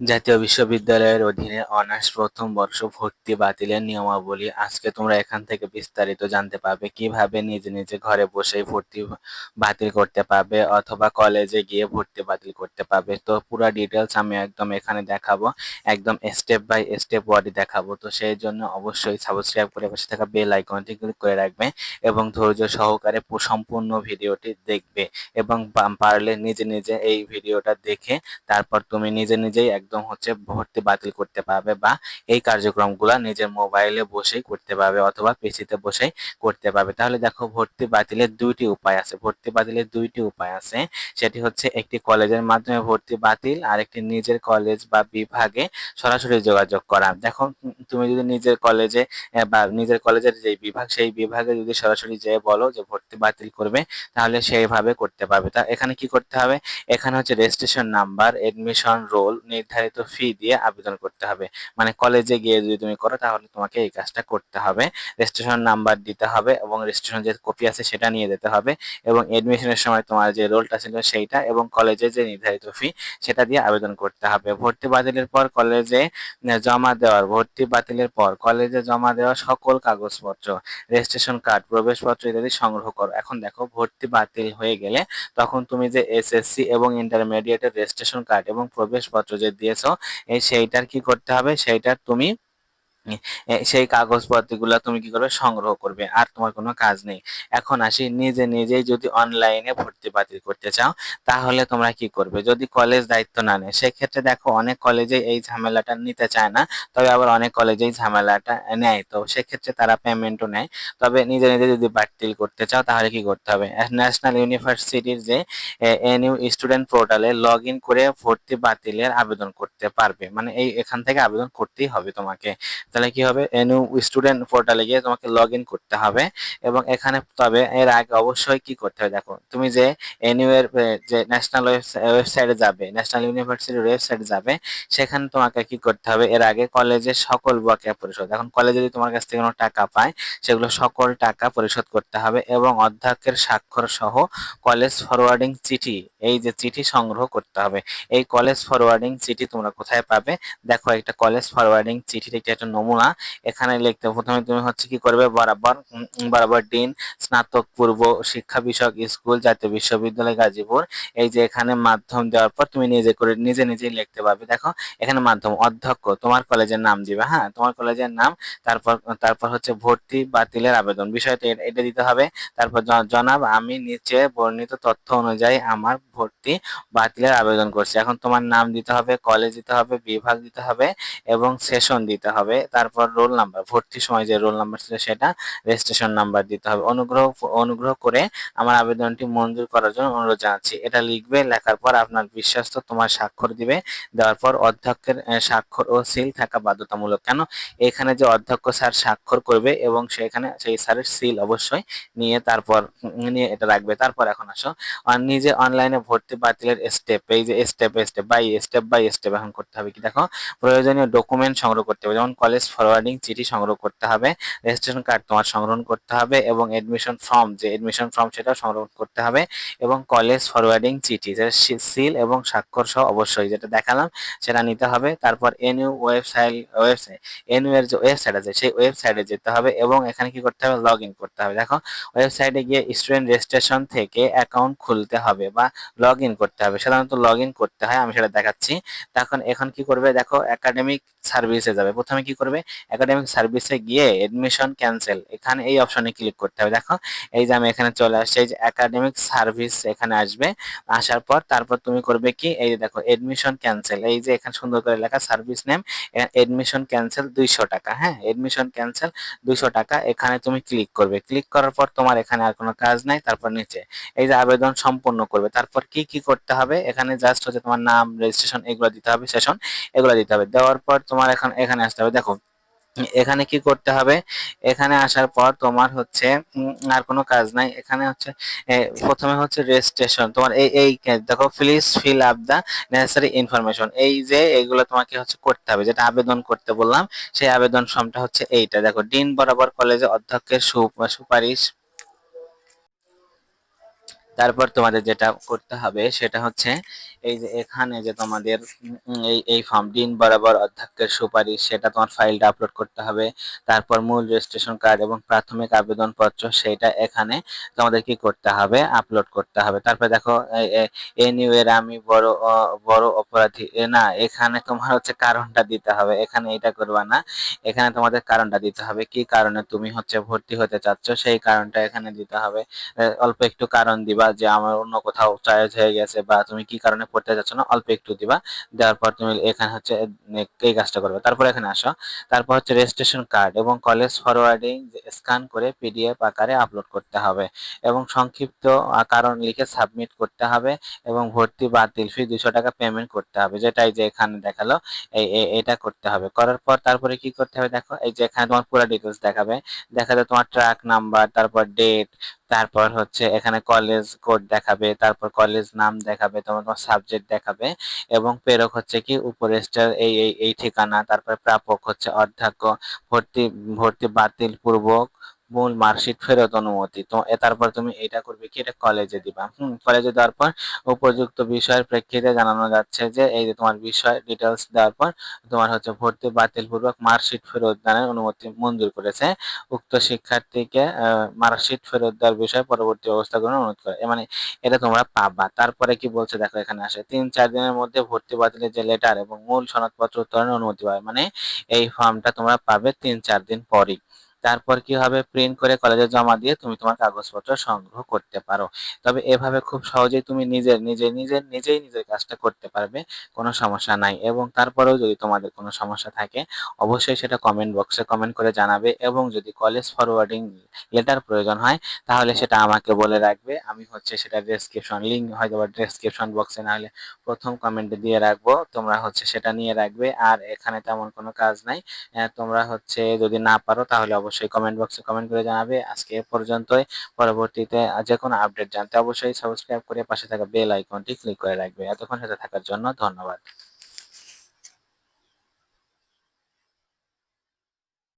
জাতীয় বিশ্ববিদ্যালয়ের অধীনে অনার্স প্রথম বর্ষ ভর্তি বাতিলের নিয়মাবলী আজকে তোমরা এখান থেকে বিস্তারিত জানতে পারবে। কীভাবে নিজে নিজে ঘরে বসেই ভর্তি বাতিল করতে পারবে অথবা কলেজে গিয়ে ভর্তি বাতিল করতে পারবে। তো পুরো ডিটেলস আমি একদম এখানে দেখাবো। একদম স্টেপ বাই স্টেপ ওয়ার্ডে দেখাবো। তো সেই জন্য অবশ্যই সাবস্ক্রাইব করে পাশে থাকা বেল আইকনটি ক্লিক করে রাখবে এবং ধৈর্য সহকারে সম্পূর্ণ ভিডিওটি দেখবে এবং পারলে নিজে নিজে এই ভিডিওটা দেখে তারপর তুমি নিজে নিজেই একদম হচ্ছে ভর্তি বাতিল করতে পারবে বা এই কার্যক্রমগুলো নিজের মোবাইলে বসেই করতে পারবে অথবা পিসিতে বসেই করতে পারবে। তাহলে দেখো ভর্তি বাতিলের দুইটি উপায় আছে। ভর্তি বাতিলের দুইটি উপায় আছে। সেটি হচ্ছে একটি কলেজের মাধ্যমে ভর্তি বাতিল আর একটি নিজের কলেজ বা বিভাগে সরাসরি যোগাযোগ করা। দেখো, তুমি যদি নিজের কলেজে বা নিজের কলেজের যে বিভাগ, সেই বিভাগে যদি সরাসরি যেয়ে বলো যে ভর্তি বাতিল করবে, তাহলে সেইভাবে করতে পারবে। তা এখানে কি করতে হবে? এখানে হচ্ছে রেজিস্ট্রেশন নাম্বার এডমিশন রোল নির্ধারিত ফি দিয়ে আবেদন করতে হবে। মানে কলেজে গিয়ে যদি তুমি করো, তাহলে তোমাকে এই কাজটা করতে হবে। রেজিস্ট্রেশন নাম্বার দিতে হবে এবং রেজিস্ট্রেশন যে কপি আছে সেটা নিয়ে যেতে হবে এবং এডমিশনের সময় তোমার যে রোলটা ছিল সেইটা এবং কলেজে যে নির্ধারিত ফি সেটা দিয়ে আবেদন করতে হবে। ভর্তি বাতিলের পর কলেজে জমা দেওয়ার, ভর্তি বাতিলের পর কলেজে জমা দেওয়া সকল কাগজপত্র রেজিস্ট্রেশন কার্ড প্রবেশপত্র ইত্যাদি সংগ্রহ করো। এখন দেখো ভর্তি বাতিল হয়ে গেলে তখন তুমি যে এসএসসি এবং ইন্টারমিডিয়েটের রেজিস্ট্রেশন কার্ড এবং প্রবেশপত্র যে দিয়েছ এই সেইটার কি করতে হবে? সেইটার তুমি সেই কাগজপত্রগুলো তুমি কি করবে? সংগ্রহ করবে, আর তোমার কোনো কাজ নেই। এখন আসি, নিজে নিজেই যদি অনলাইনে ভর্তি বাতিল করতে চাও, তাহলে তোমরা কি করবে? যদি কলেজ দায়িত্ব না নেয়, সেক্ষেত্রে দেখো অনেক কলেজে এই ঝামেলাটা নিতে চায় না, তবে আবার অনেক কলেজেই ঝামেলাটা নেয়। তো সেক্ষেত্রে তারা পেমেন্টও নেয়। তবে নিজে নিজে যদি বাতিল করতে চাও, তাহলে কি করতে হবে? ন্যাশনাল ইউনিভার্সিটির যে এনইউ স্টুডেন্ট পোর্টালে লগ ইন করে ভর্তি বাতিলের আবেদন করতে পারবে। মানে এই এখান থেকে আবেদন করতেই হবে তোমাকে। তাহলে কি হবে? এনইউ স্টুডেন্ট পোর্টালে গিয়ে তোমাকে লগ করতে হবে এবং এখানে তবে এর আগে অবশ্যই কি করতে হবে? দেখো, তুমি যে এনইউ এর যে ন্যাশনাল ওয়েবসাইটে যাবে ন্যাশনাল ইউনিভার্সিটির ওয়েবসাইটে যাবে, সেখানে তোমাকে কি করতে হবে? এর আগে কলেজের সকল বকেয়া পরিশোধ, এখন কলেজ যদি তোমার কাছ থেকে কোনো টাকা পায়, সেগুলো সকল টাকা পরিশোধ করতে হবে এবং অধ্যক্ষের স্বাক্ষর সহ কলেজ ফরওয়ার্ডিং চিঠি, এই যে চিঠি সংগ্রহ করতে হবে। এই কলেজ ফরওয়ার্ডিং চিঠি তোমরা কোথায় পাবে? দেখো, একটা কলেজ ফরওয়ার্ডিং চিঠির একটি একটা নমুনা। এখানে লিখতে প্রথমে তুমি হচ্ছে কি করবে? বরাবর বরাবর ডিন স্নাতক, পূর্ব শিক্ষা বিষয়ক স্কুল, জাতীয় বিশ্ববিদ্যালয়, গাজীপুর। এই যে এখানে মাধ্যম দেওয়ার পর তুমি নিজে করে, নিজে নিজেই লিখতে পারবে। দেখো, এখানে মাধ্যম, অধ্যক্ষ, তোমার কলেজের নাম দিবে হ্যাঁ? তোমার কলেজের নাম, তারপর তারপর হচ্ছে ভর্তি বাতিলের আবেদন। বিষয়টা এটা দিতে হবে। তারপর জনাব, আমি নিচে বর্ণিত তথ্য অনুযায়ী আমার ভর্তি বাতিলের আবেদন করছি। এখন তোমার নাম দিতে হবে, কলেজ দিতে হবে, বিভাগ দিতে হবে এবং সেশন দিতে হবে। তারপর রোল নাম্বার ভর্তির সময় যে রোল নাম্বার ছিল সেটা রেজিস্ট্রেশন নাম্বার দিতে হবে। অনুগ্রহ অনুগ্রহ করে আমার আবেদনটি মঞ্জুর করার জন্য অনুরোধ জানাচ্ছি। এটা লিখবে, লেখার পর আপনার বিশ্বস্ত তোমার স্বাক্ষর দিবে। দেওয়ার পর অধ্যক্ষের স্বাক্ষর ও সিল থাকা বাধ্যতামূলক। কেন? এখানে যে অধ্যক্ষ স্যার স্বাক্ষর করবে এবং সেখানে সেই স্যারের সিল অবশ্যই নিয়ে তারপর নিয়ে এটা রাখবে। তারপর এখন আসো। নিজে অনলাইনে ভর্তি বাতিলের স্টেপ এই যে step step by step by step এখন করতে হবে। কি দেখো? প্রয়োজনীয় ডকুমেন্ট সংগ্রহ করতে হবে। যেমন কলেজ ফরওয়ার্ডিং চিঠি সংগ্রহ করতে হবে। রেজিস্ট্রেশন কার্ড তোমার সংগ্রহ করতে হবে এবং এডমিশন ফর্ম যে এডমিশন ফর্ম সেটাও সংগ্রহ করতে হবে এবং কলেজ ফরওয়ার্ডিং চিঠি, যেটা সিল এবং স্বাক্ষর সহ অবশ্যই যেটা দেখালাম সেটা নিতে হবে। তারপর এনইউ ওয়েবসাইট ওয়েবসাইট এনইউ এর যে ওয়েবসাইট আছে সেই ওয়েবসাইটে যেতে হবে এবং এখানে কি করতে হবে? লগ করতে হবে। দেখো ওয়েবসাইটে গিয়ে স্টুডেন্ট রেজিস্ট্রেশন থেকে অ্যাকাউন্ট খুলতে হবে বা লগ করতে হবে। সাধারণত লগ করতে হয়, আমি সেটা দেখাচ্ছি। তখন এখন কি করবে? দেখো একাডেমিক সার্ভিসে যাবে। প্রথমে কি করবে? একাডেমিক সার্ভিসে গিয়ে এডমিশন ক্যান্সেল এখানে এই অপশনে ক্লিক করতে হবে। দেখো, এই যে আমি এখানে চলে আসছি, এই যে একাডেমিক সার্ভিস এখানে আসবে। আসার পর তারপর তুমি করবে কি, এই যে দেখো এডমিশন ক্যান্সেল এই যে এখানে সুন্দর করে লেখা সার্ভিস নেম এডমিশন ক্যান্সেল দুইশো টাকা হ্যাঁ? এডমিশন ক্যান্সেল দুইশো টাকা, এখানে তুমি ক্লিক করবে। ক্লিক করার পর তোমার এখানে আর কোনো কাজ নাই, তারপর নিচে, এই যে আবেদন সম্পূর্ণ করবে। তারপর কি কি করতে হবে? এখানে জাস্ট হচ্ছে তোমার নাম রেজিস্ট্রেশন এগুলো দিতে হবে সেশন এগুলো দিতে হবে। দেওয়ার পর তোমার এখন এখানে আসতে হবে। দেখো এখানে কি করতে হবে? এখানে আসার পর তোমার হচ্ছে আর কোনো কাজ নাই। এখানে হচ্ছে প্রথমে হচ্ছে রেজিস্ট্রেশন তোমার এই এই দেখো please fill up the necessary information এই যে, এগুলো তোমাকে হচ্ছে করতে হবে। যেটা আবেদন করতে বললাম, সেই আবেদন ফর্মটা হচ্ছে এইটা। দেখো, ডিন বরাবর কলেজে অধ্যক্ষের সুপারিশ তারপর তোমাদের যেটা করতে হবে সেটা হচ্ছে এই যে এখানে যে তোমাদের এই এই ফর্ম দিন বরাবর অধ্যক্ষের সুপারিশ সেটা তোমার ফাইলটা আপলোড করতে হবে। তারপর মূল রেজিস্ট্রেশন কার্ড এবং প্রাথমিক আবেদনপত্র সেটা এখানে তোমাদের কি করতে হবে আপলোড করতে হবে। তারপর দেখো এনিউ এর আমি বড় বড় অপরাধী না, এখানে তোমার হচ্ছে কারণটা দিতে হবে। এখানে এটা করবা না, এখানে তোমাদের কারণটা দিতে হবে। কি কারণে তুমি হচ্ছে ভর্তি হতে চাচ্ছ সেই কারণটা এখানে দিতে হবে। অল্প একটু কারণ দিবা যে আমার অন্য কোথাও চয়েস হয়ে গেছে বা তুমি কি কারণে পড়তে চাচ্ছ না, অল্প একটু দিবা। দেওয়ার পর তুমি এখানে হচ্ছে এই কাজটা করবে। তারপর এখানে আসো। তারপর হচ্ছে রেজিস্ট্রেশন কার্ড এবং কলেজ ফরওয়ার্ডিং স্ক্যান করে পিডিএফ আকারে আপলোড করতে হবে এবং সংক্ষিপ্ত কারণ লিখে সাবমিট করতে হবে এবং ভর্তি বাতিল ফি দুশো টাকা পেমেন্ট করতে হবে। যেটাই যে এখানে দেখাল, এই এটা করতে হবে। করার পর তারপরে কি করতে হবে দেখো, এই যে এখানে তোমার পুরো ডিটেলস দেখাবে। দেখাবে তোমার ট্রাক নাম্বার তারপর ডেট তারপর হচ্ছে এখানে কলেজ কোড দেখাবে, তারপর কলেজ নাম দেখাবে, তোমার তোমার সাবজেক্ট দেখাবে এবং প্রেরক হচ্ছে কি উপরেস্টার এই এই এই ঠিকানা, তারপর প্রাপক হচ্ছে অধ্যক্ষ, ভর্তি ভর্তি বাতিল পূর্বক মূল মার্কশিট ফেরত অনুমতি। তো তারপর তুমি এটা করবে কি? এটা কলেজে দিবা। হুম কলেজে দেওয়ার পর উপযুক্ত বিষয়ের প্রেক্ষিতে জানানো যাচ্ছে যে, এই যে তোমার বিষয় ডিটেলস দেওয়ার পর তোমার হচ্ছে ভর্তি বাতিল পূর্বক মার্কশিট ফেরত দানের অনুমতি মঞ্জুর করেছে। উক্ত শিক্ষার্থীকে মার্কশিট ফেরত দেওয়ার বিষয়ে পরবর্তী ব্যবস্থা গ্রহণ অনুরোধ করে। মানে এটা তোমরা পাবা। তারপরে কি বলছে? দেখো, এখানে আসে। তিন, চার দিনের মধ্যে ভর্তি বাতিলের যে লেটার এবং মূল সনদপত্র উত্তোলনের অনুমতি পাবে। মানে এই ফর্মটা তোমরা পাবে তিন, চার দিন পরই। তারপর কি হবে? প্রিন্ট করে কলেজে জমা দিয়ে তুমি তোমার কাগজপত্র সংগ্রহ করতে পারো। তবে এভাবে খুব সহজেই তুমি নিজের নিজে নিজের, নিজেই নিজের কাজটা করতে পারবে, কোনো সমস্যা নাই। এবং তারপরেও যদি তোমাদের কোনো সমস্যা থাকে, অবশ্যই সেটা কমেন্ট বক্সে কমেন্ট করে জানাবে এবং যদি কলেজ ফরওয়ার্ডিং লেটার প্রয়োজন হয়, তাহলে সেটা আমাকে বলে রাখবে। আমি হচ্ছে সেটা ডেসক্রিপশন লিঙ্ক হয়তো বা ডেসক্রিপশন বক্সে না হলে প্রথম কমেন্টে দিয়ে রাখব। তোমরা হচ্ছে সেটা নিয়ে রাখবে। আর এখানে তেমন কোনো কাজ নাই। তোমরা হচ্ছে যদি না পারো, তাহলে অবশ্যই কমেন্ট বক্সে কমেন্ট করে জানাবে। আজকে এ পর্যন্তই। পরবর্তীতে যে কোনো আপডেট জানতে অবশ্যই সাবস্ক্রাইব করে পাশে থাকা বেল আইকনটি ক্লিক করে রাখবে। এতক্ষণ সাথে থাকার জন্য ধন্যবাদ।